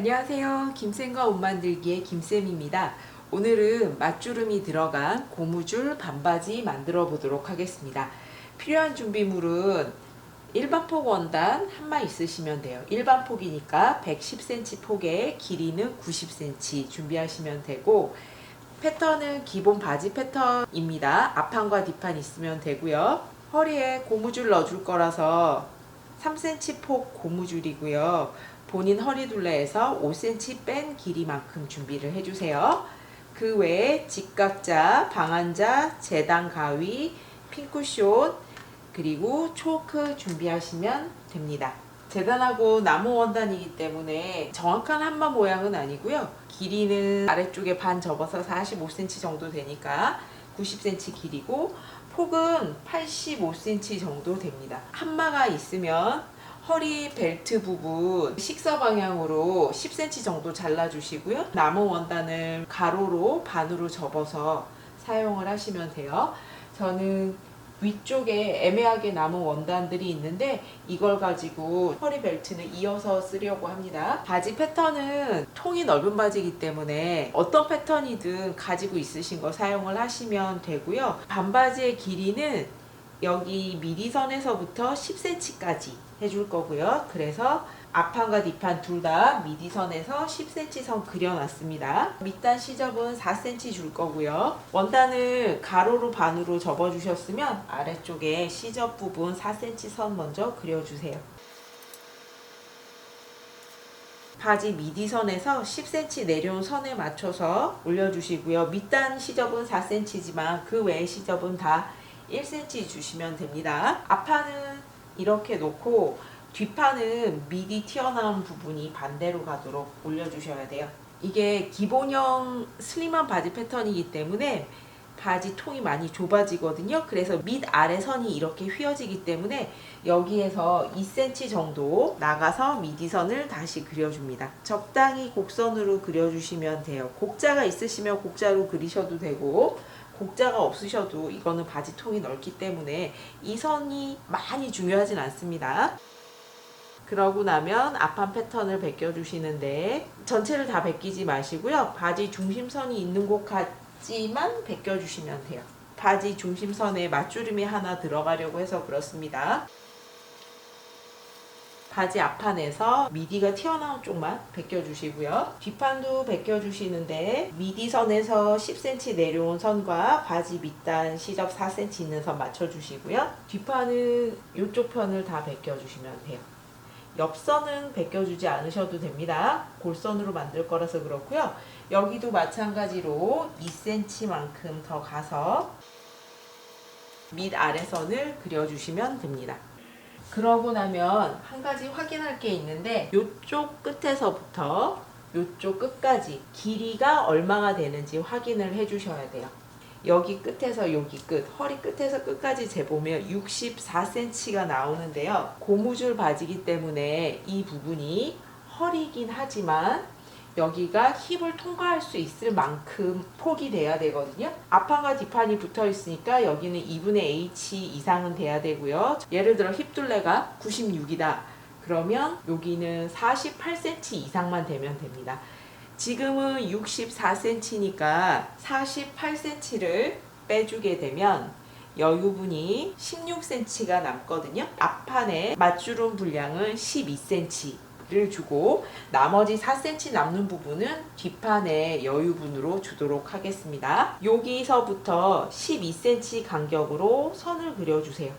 안녕하세요. 김쌤과 옷 만들기의 김쌤입니다. 오늘은 맞주름이 들어간 고무줄 반바지 만들어 보도록 하겠습니다. 필요한 준비물은 일반 폭 원단 한마 있으시면 돼요. 일반 폭이니까 110cm 폭에 길이는 90cm 준비하시면 되고 패턴은 기본 바지 패턴입니다. 앞판과 뒷판 있으면 되고요. 허리에 고무줄 넣어줄 거라서 3cm 폭 고무줄이고요. 본인 허리 둘레에서 5cm 뺀 길이만큼 준비를 해주세요. 그 외에 직각자, 방한자, 재단 가위, 핑크숏, 그리고 초크 준비하시면 됩니다. 재단하고 나무 원단이기 때문에 정확한 한마 모양은 아니고요. 길이는 아래쪽에 반 접어서 45cm 정도 되니까 90cm 길이고 폭은 85cm 정도 됩니다. 한마가 있으면 허리 벨트 부분 식사 방향으로 10cm 정도 잘라주시고요. 나무 원단을 가로로 반으로 접어서 사용을 하시면 돼요. 저는 위쪽에 애매하게 남은 원단들이 있는데 이걸 가지고 허리 벨트는 이어서 쓰려고 합니다. 바지 패턴은 통이 넓은 바지이기 때문에 어떤 패턴이든 가지고 있으신 거 사용을 하시면 되고요. 반바지의 길이는 여기 미디선에서부터 10cm까지 해줄 거고요. 그래서 앞판과 뒷판 둘 다 미디선에서 10cm 선 그려놨습니다. 밑단 시접은 4cm 줄 거고요. 원단을 가로로 반으로 접어주셨으면 아래쪽에 시접 부분 4cm 선 먼저 그려주세요. 바지 미디선에서 10cm 내려온 선에 맞춰서 올려주시고요. 밑단 시접은 4cm지만 그 외의 시접은 다 1cm 주시면 됩니다. 앞판은 이렇게 놓고 뒷판은 미디 튀어나온 부분이 반대로 가도록 올려주셔야 돼요. 이게 기본형 슬림한 바지 패턴이기 때문에 바지 통이 많이 좁아지거든요. 그래서 밑 아래 선이 이렇게 휘어지기 때문에 여기에서 2cm 정도 나가서 미디선을 다시 그려줍니다. 적당히 곡선으로 그려주시면 돼요. 곡자가 있으시면 곡자로 그리셔도 되고 곡자가 없으셔도 이거는 바지 통이 넓기 때문에 이 선이 많이 중요하진 않습니다. 그러고 나면 앞판 패턴을 벗겨주시는데 전체를 다 벗기지 마시고요. 바지 중심선이 있는 곳까지만 벗겨주시면 돼요. 바지 중심선에 맞주름이 하나 들어가려고 해서 그렇습니다. 바지 앞판에서 미디가 튀어나온 쪽만 벗겨주시고요. 뒷판도 벗겨주시는데 미디 선에서 10cm 내려온 선과 바지 밑단 시접 4cm 있는 선 맞춰주시고요. 뒷판은 이쪽 편을 다 벗겨주시면 돼요. 옆선은 벗겨주지 않으셔도 됩니다. 골선으로 만들 거라서 그렇고요. 여기도 마찬가지로 2cm만큼 더 가서 밑 아래선을 그려주시면 됩니다. 그러고 나면 한 가지 확인할 게 있는데 이쪽 끝에서부터 이쪽 끝까지 길이가 얼마가 되는지 확인을 해주셔야 돼요. 여기 끝에서 여기 끝, 허리 끝에서 끝까지 재보면 64cm가 나오는데요. 고무줄 바지기 때문에 이 부분이 허리긴 하지만 여기가 힙을 통과할 수 있을 만큼 폭이 돼야 되거든요. 앞판과 뒷판이 붙어 있으니까 여기는 2분의 H 이상은 돼야 되고요. 예를 들어 힙 둘레가 96이다. 그러면 여기는 48cm 이상만 되면 됩니다. 지금은 64cm니까 48cm를 빼주게 되면 여유분이 16cm가 남거든요. 앞판에 맞주름 분량은 12cm. 를 주고 나머지 4cm 남는 부분은 뒷판에 여유분으로 주도록 하겠습니다. 여기서부터 12cm 간격으로 선을 그려주세요.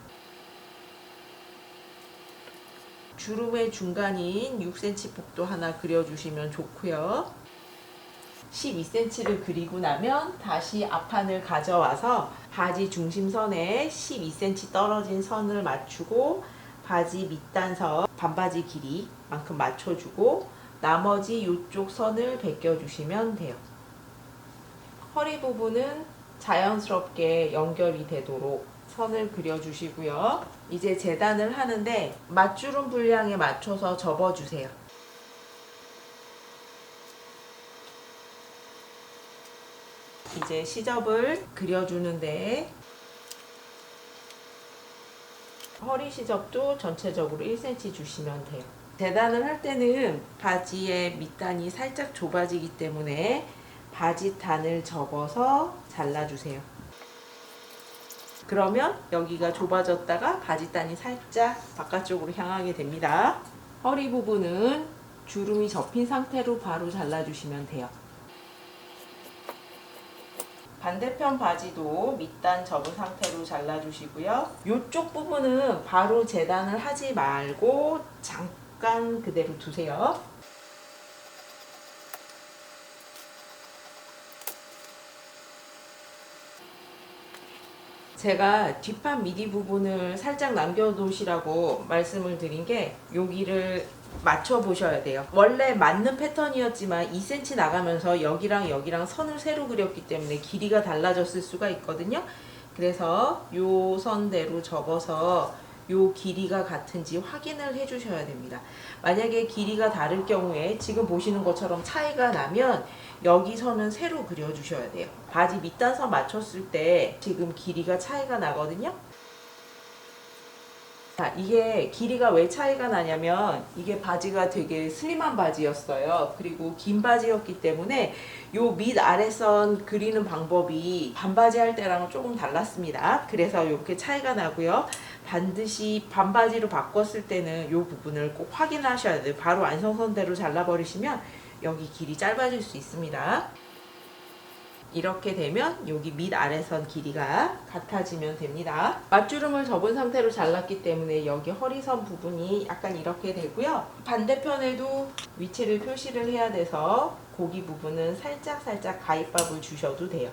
주름의 중간인 6cm 폭도 하나 그려주시면 좋고요. 12cm를 그리고 나면 다시 앞판을 가져와서 바지 중심선에 12cm 떨어진 선을 맞추고 바지 밑단선 반바지 길이만큼 맞춰주고 나머지 이쪽 선을 벗겨주시면 돼요. 허리 부분은 자연스럽게 연결이 되도록 선을 그려주시고요. 이제 재단을 하는데 맞주름 분량에 맞춰서 접어주세요. 이제 시접을 그려주는데 허리 시접도 전체적으로 1cm 주시면 돼요. 재단을 할 때는 바지의 밑단이 살짝 좁아지기 때문에 바지 단을 접어서 잘라주세요. 그러면 여기가 좁아졌다가 바지단이 살짝 바깥쪽으로 향하게 됩니다. 허리 부분은 주름이 접힌 상태로 바로 잘라주시면 돼요. 반대편 바지도 밑단 접은 상태로 잘라주시고요. 이쪽 부분은 바로 재단을 하지 말고 잠깐 그대로 두세요. 제가 뒷판 미디 부분을 살짝 남겨놓으시라고 말씀을 드린 게 여기를 맞춰 보셔야 돼요. 원래 맞는 패턴이었지만 2cm 나가면서 여기랑 여기랑 선을 새로 그렸기 때문에 길이가 달라졌을 수가 있거든요. 그래서 요 선대로 접어서 요 길이가 같은지 확인을 해 주셔야 됩니다. 만약에 길이가 다를 경우에 지금 보시는 것처럼 차이가 나면 여기 선은 새로 그려 주셔야 돼요. 바지 밑단선 맞췄을 때 지금 길이가 차이가 나거든요. 자, 이게 길이가 왜 차이가 나냐면 이게 바지가 되게 슬림한 바지였어요. 그리고 긴 바지였기 때문에 요 밑 아래선 그리는 방법이 반바지 할 때랑은 조금 달랐습니다. 그래서 이렇게 차이가 나고요. 반드시 반바지로 바꿨을 때는 요 부분을 꼭 확인하셔야 돼요. 바로 완성선대로 잘라버리시면 여기 길이 짧아질 수 있습니다. 이렇게 되면 여기 밑 아래선 길이가 같아지면 됩니다. 맞주름을 접은 상태로 잘랐기 때문에 여기 허리선 부분이 약간 이렇게 되고요. 반대편에도 위치를 표시를 해야 돼서 고기 부분은 살짝 살짝 가입밥을 주셔도 돼요.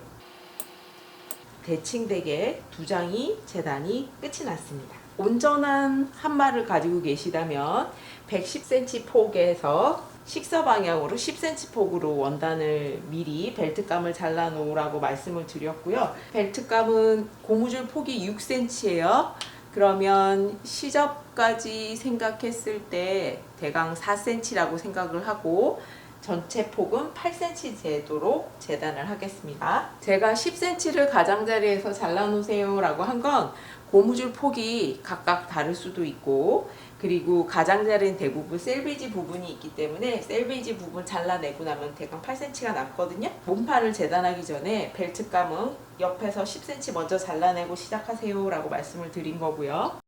대칭되게 두 장이 재단이 끝이 났습니다. 온전한 한마를 가지고 계시다면 110cm 폭에서 식서 방향으로 10cm 폭으로 원단을 미리 벨트감을 잘라 놓으라고 말씀을 드렸고요. 벨트감은 고무줄 폭이 6cm예요. 그러면 시접까지 생각했을 때 대강 4cm라고 생각을 하고 전체 폭은 8cm 되도록 재단을 하겠습니다. 제가 10cm를 가장자리에서 잘라놓으세요 라고 한 건 고무줄 폭이 각각 다를 수도 있고 그리고 가장자리는 대부분 셀비지 부분이 있기 때문에 셀비지 부분 잘라내고 나면 대강 8cm가 남거든요. 몸판을 재단하기 전에 벨트 감은 옆에서 10cm 먼저 잘라내고 시작하세요 라고 말씀을 드린 거고요.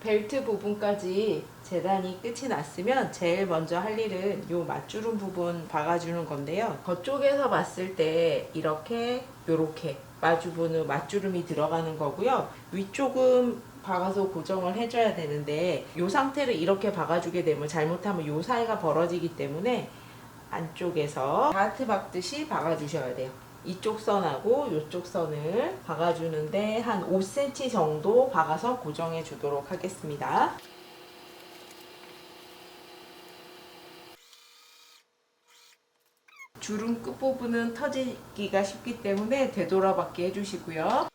벨트 부분까지 재단이 끝이 났으면 제일 먼저 할 일은 요 맞주름 부분 박아주는 건데요. 거쪽에서 봤을 때 이렇게 요렇게 마주보는 맞주름이 들어가는 거고요. 위쪽은 박아서 고정을 해줘야 되는데 요 상태로 이렇게 박아주게 되면 잘못하면 요 사이가 벌어지기 때문에 안쪽에서 다트 박듯이 박아주셔야 돼요. 이쪽 선하고 이쪽 선을 박아주는데 한 5cm 정도 박아서 고정해 주도록 하겠습니다. 주름 끝부분은 터지기가 쉽기 때문에 되돌아받기 해주시고요.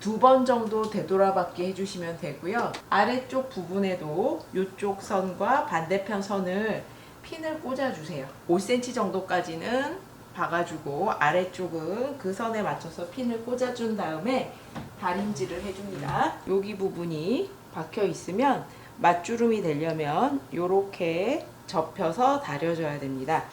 두 번 정도 되돌아받기 해주시면 되고요. 아래쪽 부분에도 이쪽 선과 반대편 선을 핀을 꽂아주세요. 5cm 정도까지는 박아주고 아래쪽은 그 선에 맞춰서 핀을 꽂아준 다음에 다림질을 해줍니다. 여기 부분이 박혀 있으면 맞주름이 되려면 이렇게 접혀서 다려줘야 됩니다.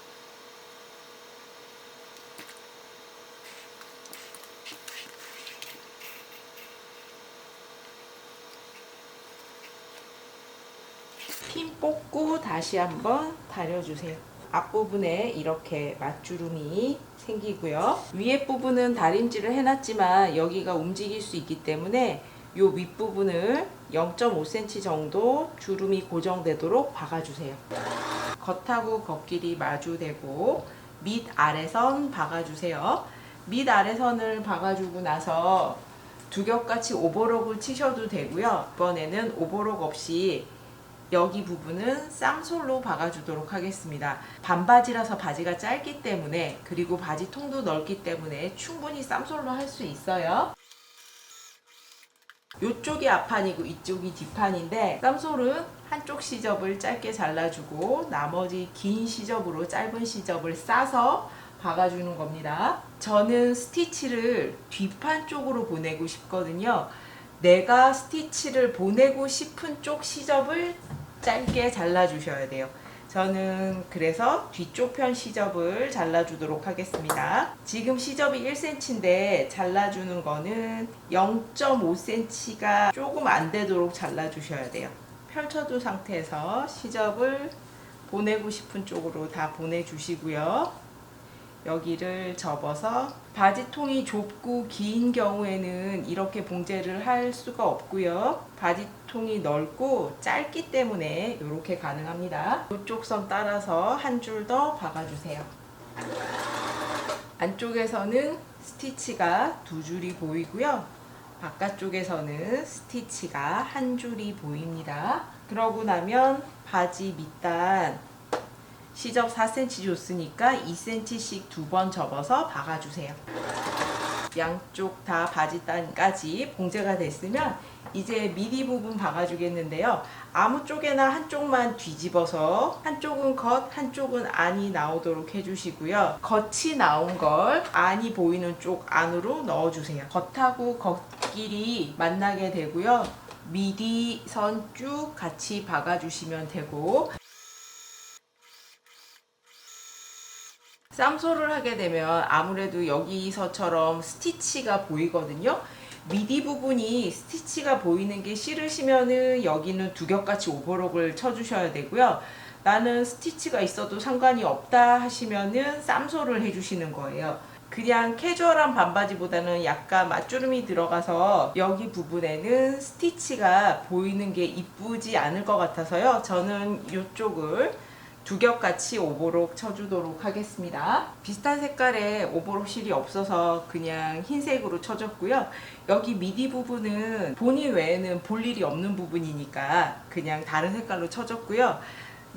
핀 뽑고 다시 한번 다려주세요. 앞부분에 이렇게 맞주름이 생기고요. 위에 부분은 다림질을 해놨지만 여기가 움직일 수 있기 때문에 이 윗부분을 0.5cm 정도 주름이 고정되도록 박아주세요. 겉하고 겉길이 마주되고 밑 아래선 박아주세요. 밑 아래선을 박아주고 나서 두 겹같이 오버록을 치셔도 되고요. 이번에는 오버록 없이 여기 부분은 쌈솔로 박아주도록 하겠습니다. 반바지라서 바지가 짧기 때문에 그리고 바지 통도 넓기 때문에 충분히 쌈솔로 할 수 있어요. 이쪽이 앞판이고 이쪽이 뒷판인데 쌈솔은 한쪽 시접을 짧게 잘라주고 나머지 긴 시접으로 짧은 시접을 싸서 박아주는 겁니다. 저는 스티치를 뒷판 쪽으로 보내고 싶거든요. 내가 스티치를 보내고 싶은 쪽 시접을 짧게 잘라주셔야 돼요. 저는 그래서 뒤쪽 편 시접을 잘라주도록 하겠습니다. 지금 시접이 1cm인데 잘라주는 거는 0.5cm가 조금 안 되도록 잘라주셔야 돼요. 펼쳐둔 상태에서 시접을 보내고 싶은 쪽으로 다 보내주시고요. 여기를 접어서 바지통이 좁고 긴 경우에는 이렇게 봉제를 할 수가 없고요. 바지통이 넓고 짧기 때문에 이렇게 가능합니다. 이쪽 선 따라서 한 줄 더 박아주세요. 안쪽에서는 스티치가 두 줄이 보이고요. 바깥쪽에서는 스티치가 한 줄이 보입니다. 그러고 나면 바지 밑단 시접 4cm 줬으니까 2cm씩 두 번 접어서 박아주세요. 양쪽 다 바지단까지 봉제가 됐으면 이제 미디 부분 박아주겠는데요. 아무 쪽에나 한쪽만 뒤집어서 한쪽은 겉, 한쪽은 안이 나오도록 해주시고요. 겉이 나온 걸 안이 보이는 쪽 안으로 넣어주세요. 겉하고 겉끼리 만나게 되고요. 미디 선 쭉 같이 박아주시면 되고 쌈소를 하게 되면 아무래도 여기서처럼 스티치가 보이거든요. 미디 부분이 스티치가 보이는 게 싫으시면은 여기는 두 겹같이 오버록을 쳐주셔야 되고요. 나는 스티치가 있어도 상관이 없다 하시면은 쌈소를 해주시는 거예요. 그냥 캐주얼한 반바지보다는 약간 맞주름이 들어가서 여기 부분에는 스티치가 보이는 게 이쁘지 않을 것 같아서요. 저는 이쪽을 두 겹 같이 오버록 쳐주도록 하겠습니다. 비슷한 색깔의 오버록 실이 없어서 그냥 흰색으로 쳐줬고요. 여기 미디 부분은 보니 외에는 볼 일이 없는 부분이니까 그냥 다른 색깔로 쳐줬고요.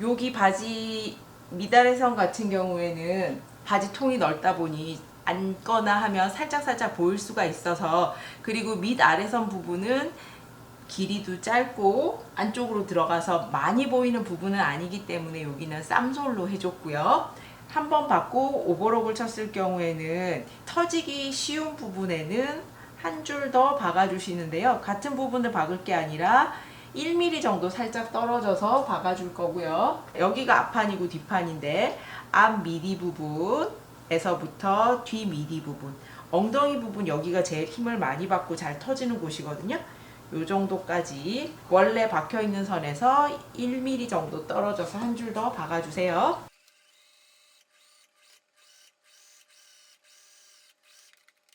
여기 바지 미달의선 같은 경우에는 바지 통이 넓다 보니 앉거나 하면 살짝살짝 보일 수가 있어서 그리고 밑 아래선 부분은 길이도 짧고 안쪽으로 들어가서 많이 보이는 부분은 아니기 때문에 여기는 쌈솔로 해줬고요. 한 번 받고 오버록을 쳤을 경우에는 터지기 쉬운 부분에는 한 줄 더 박아주시는데요. 같은 부분을 박을 게 아니라 1mm 정도 살짝 떨어져서 박아줄 거고요. 여기가 앞판이고 뒷판인데 앞 미디 부분에서부터 뒤 미디 부분 엉덩이 부분 여기가 제일 힘을 많이 받고 잘 터지는 곳이거든요. 요 정도까지 원래 박혀 있는 선에서 1mm 정도 떨어져서 한 줄 더 박아 주세요.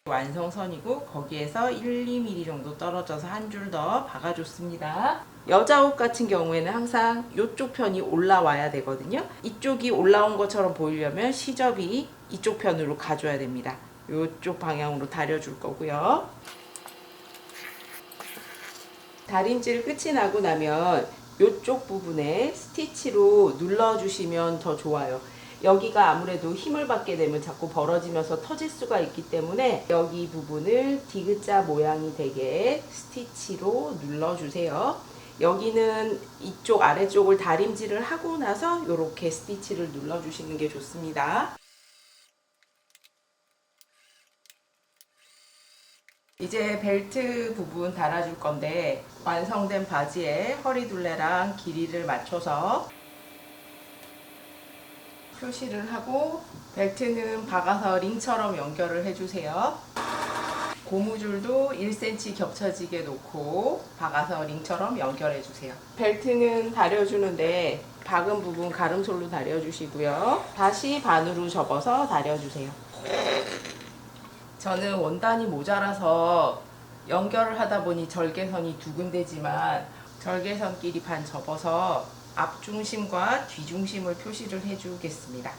완성선이고 거기에서 1, 2mm 정도 떨어져서 한 줄 더 박아줬습니다. 여자 옷 같은 경우에는 항상 이쪽 편이 올라와야 되거든요. 이쪽이 올라온 것처럼 보이려면 시접이 이쪽 편으로 가줘야 됩니다. 이쪽 방향으로 다려줄 거고요. 다림질 끝이 나고 나면 이쪽 부분에 스티치로 눌러주시면 더 좋아요. 여기가 아무래도 힘을 받게 되면 자꾸 벌어지면서 터질 수가 있기 때문에 여기 부분을 디귿자 모양이 되게 스티치로 눌러주세요. 여기는 이쪽 아래쪽을 다림질을 하고 나서 이렇게 스티치를 눌러주시는 게 좋습니다. 이제 벨트 부분 달아줄 건데 완성된 바지에 허리 둘레랑 길이를 맞춰서 표시를 하고 벨트는 박아서 링처럼 연결을 해주세요. 고무줄도 1cm 겹쳐지게 놓고 박아서 링처럼 연결해 주세요. 벨트는 다려주는데 박은 부분 가름솔로 다려주시고요. 다시 반으로 접어서 다려주세요. 저는 원단이 모자라서 연결을 하다 보니 절개선이 두 군데지만 절개선끼리 반 접어서 앞중심과 뒤중심을 표시를 해주겠습니다.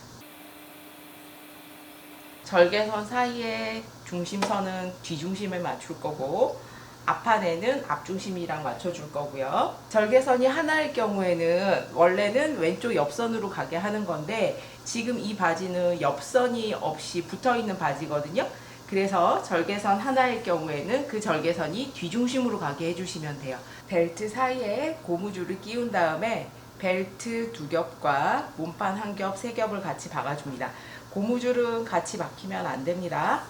절개선 사이에 중심선은 뒤중심에 맞출 거고 앞판에는 앞중심이랑 맞춰줄 거고요. 절개선이 하나일 경우에는 원래는 왼쪽 옆선으로 가게 하는 건데 지금 이 바지는 옆선이 없이 붙어 있는 바지거든요. 그래서 절개선 하나일 경우에는 그 절개선이 뒤중심으로 가게 해주시면 돼요. 벨트 사이에 고무줄을 끼운 다음에 벨트 두 겹과 몸판 한 겹, 세 겹을 같이 박아줍니다. 고무줄은 같이 박히면 안 됩니다.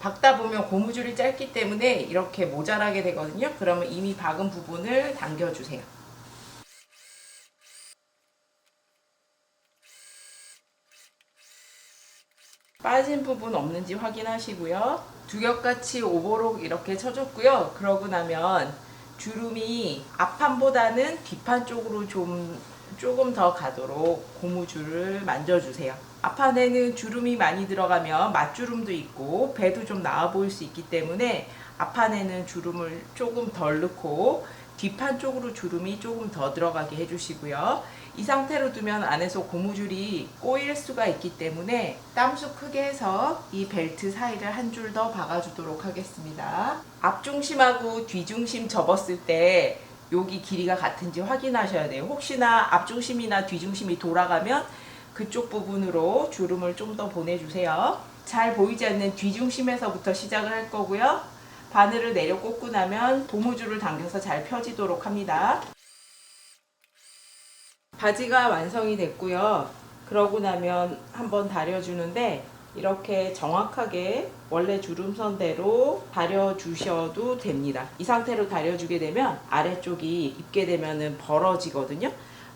박다 보면 고무줄이 짧기 때문에 이렇게 모자라게 되거든요. 그러면 이미 박은 부분을 당겨주세요. 빠진 부분 없는지 확인하시고요. 두 겹같이 오버록 이렇게 쳐줬고요. 그러고 나면 주름이 앞판보다는 뒷판 쪽으로 좀 조금 더 가도록 고무줄을 만져주세요. 앞판에는 주름이 많이 들어가면 맞주름도 있고 배도 좀 나와 보일 수 있기 때문에 앞판에는 주름을 조금 덜 넣고 뒷판 쪽으로 주름이 조금 더 들어가게 해주시고요. 이 상태로 두면 안에서 고무줄이 꼬일 수가 있기 때문에 땀수 크게 해서 이 벨트 사이를 한 줄 더 박아주도록 하겠습니다. 앞중심하고 뒤중심 접었을 때 여기 길이가 같은지 확인하셔야 돼요. 혹시나 앞중심이나 뒤중심이 돌아가면 그쪽 부분으로 주름을 좀 더 보내주세요. 잘 보이지 않는 뒤중심에서부터 시작을 할 거고요. 바늘을 내려 꽂고 나면 고무줄을 당겨서 잘 펴지도록 합니다. 바지가 완성이 됐고요. 그러고 나면 한번 다려주는데 이렇게 정확하게 원래 주름선대로 다려주셔도 됩니다. 이 상태로 다려주게 되면 아래쪽이 입게 되면은 벌어지거든요.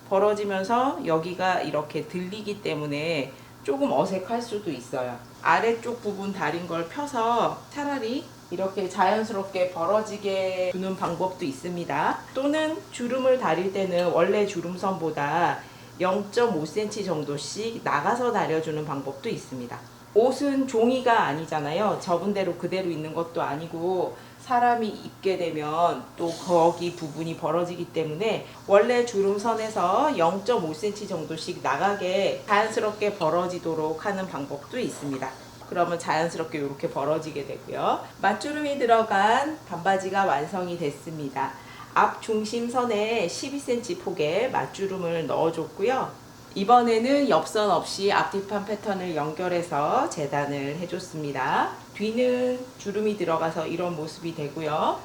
벌어지면서 여기가 이렇게 들리기 때문에 조금 어색할 수도 있어요. 아래쪽 부분 다린 걸 펴서 차라리 이렇게 자연스럽게 벌어지게 두는 방법도 있습니다. 또는 주름을 다릴 때는 원래 주름선보다 0.5cm 정도씩 나가서 다려주는 방법도 있습니다. 옷은 종이가 아니잖아요. 접은 대로 그대로 있는 것도 아니고 사람이 입게 되면 또 거기 부분이 벌어지기 때문에 원래 주름선에서 0.5cm 정도씩 나가게 자연스럽게 벌어지도록 하는 방법도 있습니다. 그러면 자연스럽게 이렇게 벌어지게 되고요. 맞주름이 들어간 반바지가 완성이 됐습니다. 앞 중심선에 12cm 폭의 맞주름을 넣어줬고요. 이번에는 옆선 없이 앞뒤판 패턴을 연결해서 재단을 해줬습니다. 뒤는 주름이 들어가서 이런 모습이 되고요.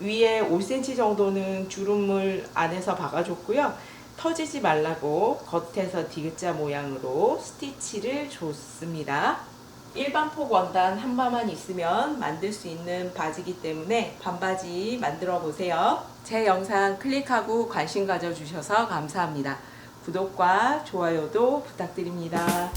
위에 5cm 정도는 주름을 안에서 박아줬고요. 터지지 말라고 겉에서 디귿자 모양으로 스티치를 줬습니다. 일반 폭 원단 한마만 있으면 만들 수 있는 바지기 때문에 반바지 만들어 보세요. 제 영상 클릭하고 관심 가져주셔서 감사합니다. 구독과 좋아요도 부탁드립니다.